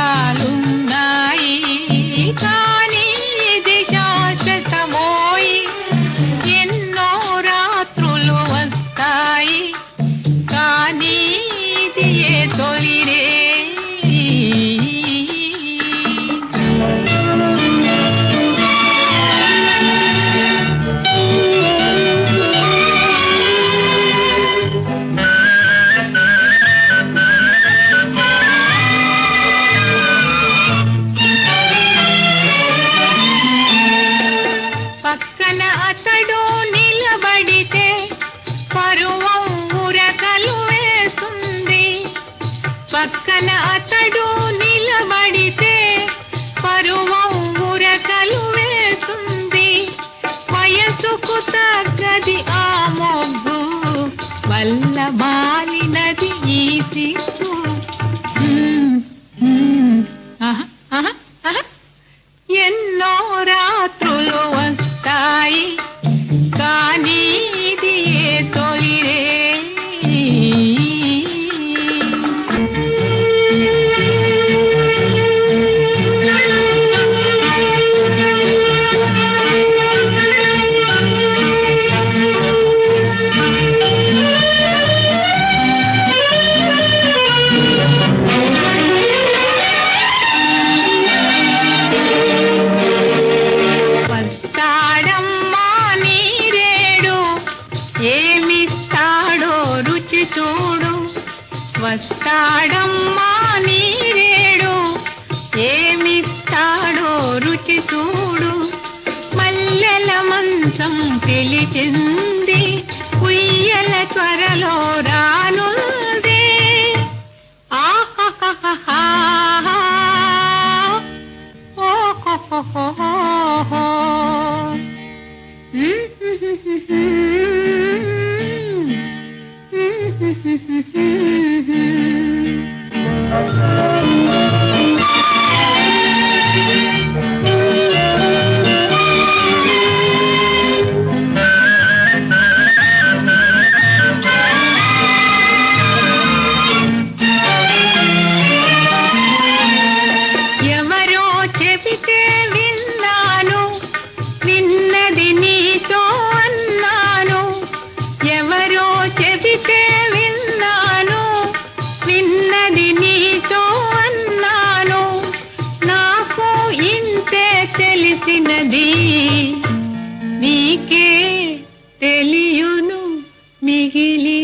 என்றாலும் పక్కన అతడు నిలబడితే పరువం ఉరకలు వేస్తుంది వయసుకు తగ్గది ఆ మొగ్గు వల్ల మాలినది ఈ సిక్కు చూడు. వస్తాడమ్మా నీరేడు ఏమిస్తాడో రుచి చూడు. మల్లెల మంచం పిలిచింది కుయ్యల త్వరలో రా తెలియును మిగిలి